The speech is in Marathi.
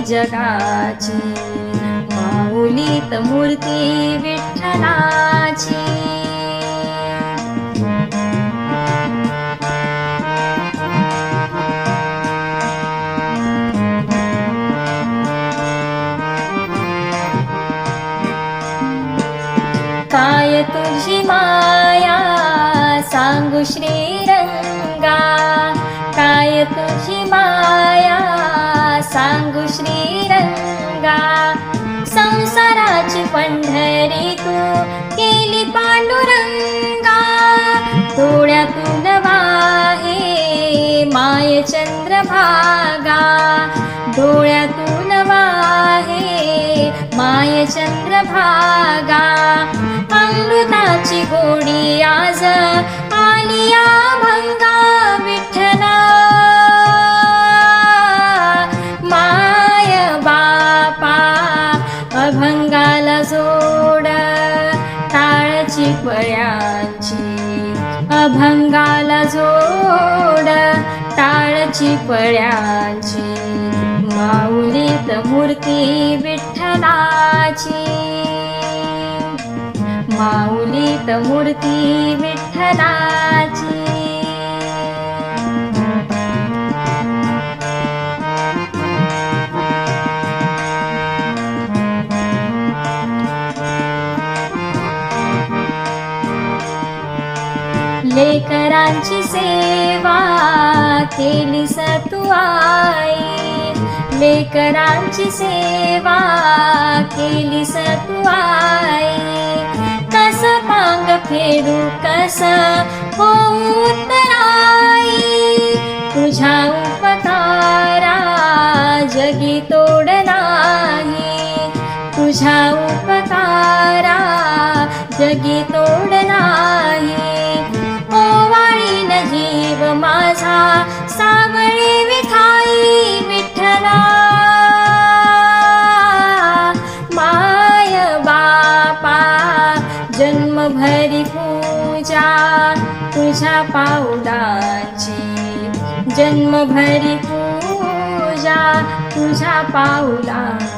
जगाची मूर्ती विठ्ठलाची. काय तुझी माया? सांगू श्रीरंगा चंद्रभागा डोळ्यातून वाहे. माय चंद्रभागा अमृताची गोडी आज आलिया भंगा विठ्ठला. माय बापा अभंगाला जोड ताळची पळ्यांची अभंगाला जोड. टाळची पळ्यांची माऊलीत मूर्ती विठ्ठलाची. माऊलीत मूर्ती विठ्ठलाची. लेकरांची सेवा केली तू आई. लेकरांची सेवा केली तू आई. कस मांग फेडू कस होऊ तुझ्या उपकारा जगी तोड नाही. तुझ्या उपकारा जगी तोड नाही. जीव माझा सावळी विठाई विठ्ठला माय बापा जन्मभरी पूजा तुझ्या पाऊलाची जन्मभरी पूजा तुझ्या पाऊलाची